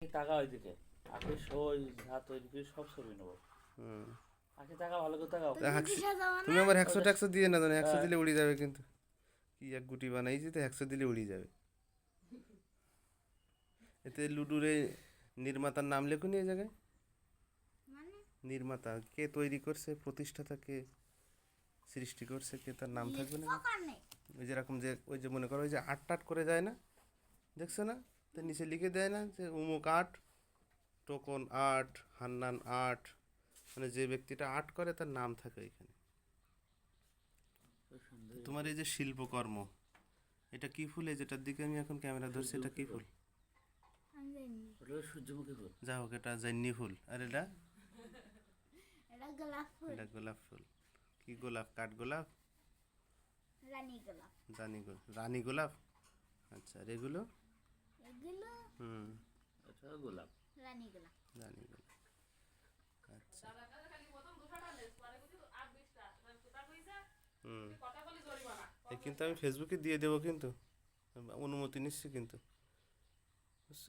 টাকা ওইদিকে। আগে সই হাত তৈরি করে সব ছবি নেব। হুম। আগে টাকা ভালো করে টাকা। তুমি আমার একশো ট্যাক্সো দিয়ে না জানো? একশো দিলে উড়ে যাবে কিন্তু। কি এক গুটি বানাইছি তো একশো দিলে উড়ে যাবে। এতে লুডুরে নির্মাতার নাম লেখুন এই জায়গায়? মানে? নির্মাতা। কে তৈরি করছে প্রতিষ্ঠাতা কে সৃষ্টি করছে কে তার নাম থাকবে না ওই যেরকম যে ওই যে মনে করো ওই যে আট টাট করে যায় না? দেখছ না? তো নিচে লিখে দেয় না যে উমুক আট টোকন আট হান্নান আট মানে যে ব্যক্তিটা আর্ট করে তার নাম থাকে এখানে। তোমার এই যে শিল্পকর্ম এটা কি ফুল? এই যেটার দিকে আমি এখন ক্যামেরা ধরছি এটা কি ফুল? সূর্যমুখী ফুল যা হোক এটা জান্নি ফুল। আর এটা? এটা গোলাপ ফুল। কি গোলাপ? কাঠ গোলাপ। রানী গোলাপ। রানী গোলাপ? আচ্ছা আর এগুলো? হুম। এটা গোলাপ। রানী গোলাপ। জানি গোলাপ। আচ্ছা। হুম। এই কিন্তু আমি ফেসবুকে দিয়ে দেবো কিন্তু। অনুমতি নিচ্ছি কিন্তু। বুঝছ?